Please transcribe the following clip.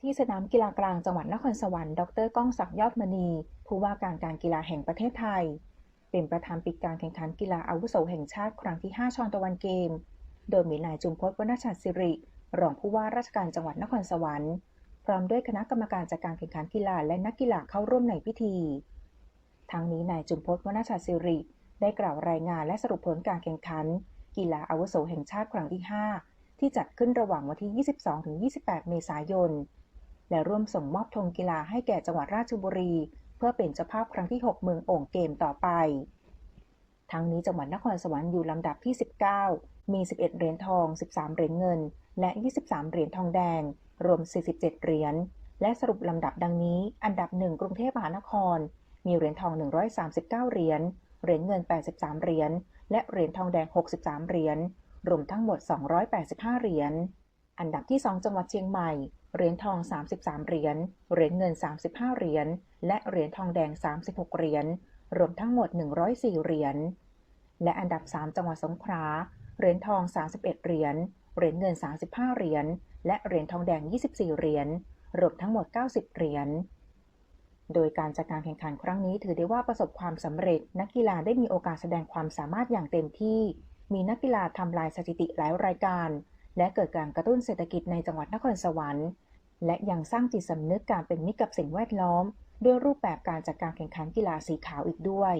ที่สนามกีฬากลางจังหวัดนครสวรรค์ ดรก้องศักดิ์ยอดมณี ผู้ว่าการการกีฬาแห่งประเทศไทย เป็นประธานปิดการแข่งขันกีฬาอาวุโสแห่งชาติครั้งที่ 5 ชอนตะวันเกม โดยมีนายจุมพจน์วณชัดสิริ รองผู้ว่าราชการจังหวัดนครสวรรค์ พร้อมด้วยคณะกรรมการจัดการแข่งขันกีฬาและนักกีฬาเข้าร่วมในพิธี ทั้งนี้นายจุมพจน์วณชัดสิริ ได้กล่าวรายงานและสรุปผลการแข่งขัน กีฬาอาวุโสแห่งชาติครั้งที่ 5 ที่จัดขึ้นระหว่างวันที่ 22-28 เมษายน และร่วมส่งมอบธงกีฬาให้แก่จังหวัดราชบุรี เพื่อเป็นเจ้าภาพครั้งที่ 6 เมืองโอ่งเกมต่อไป ทั้งนี้จังหวัดนครสวรรค์อยู่ลำดับที่ 19 มี 11 เหรียญทอง 13 เหรียญเงิน และ 23 เหรียญทองแดง รวม 47 เหรียญ และสรุปลำดับดังนี้ อันดับ 1 กรุงเทพมหานคร มีเหรียญทอง 139 เหรียญ เหรียญเงิน 83 เหรียญ และเหรียญทองแดง 63 เหรียญ รวมทั้งหมด 285 เหรียญ อันดับที่ 2 จังหวัดเชียงใหม่ เหรียญทอง 33 เหรียญ เหรียญเงิน 35 เหรียญ และเหรียญทองแดง 36 เหรียญ รวมทั้งหมด 104 เหรียญ และอันดับ 3 จังหวัดสงขลา เหรียญทอง 31 เหรียญ เหรียญเงิน 35 เหรียญ และเหรียญทองแดง 24 เหรียญ รวมทั้งหมด 90 เหรียญ โดยการจัดการแข่งขันครั้งนี้ถือได้ว่าประสบความสำเร็จ นักกีฬาได้มีโอกาสแสดงความสามารถอย่างเต็มที่ มีนักกีฬาทำลายสถิติหลายรายการ และเกิดการกระตุ้นเศรษฐกิจในจังหวัดนครสวรรค์ และยังสร้างจิตสำนึกการเป็นมิตรกับสิ่งแวดล้อม ด้วยรูปแบบการจัดการแข่งขันกีฬาสีขาวอีกด้วย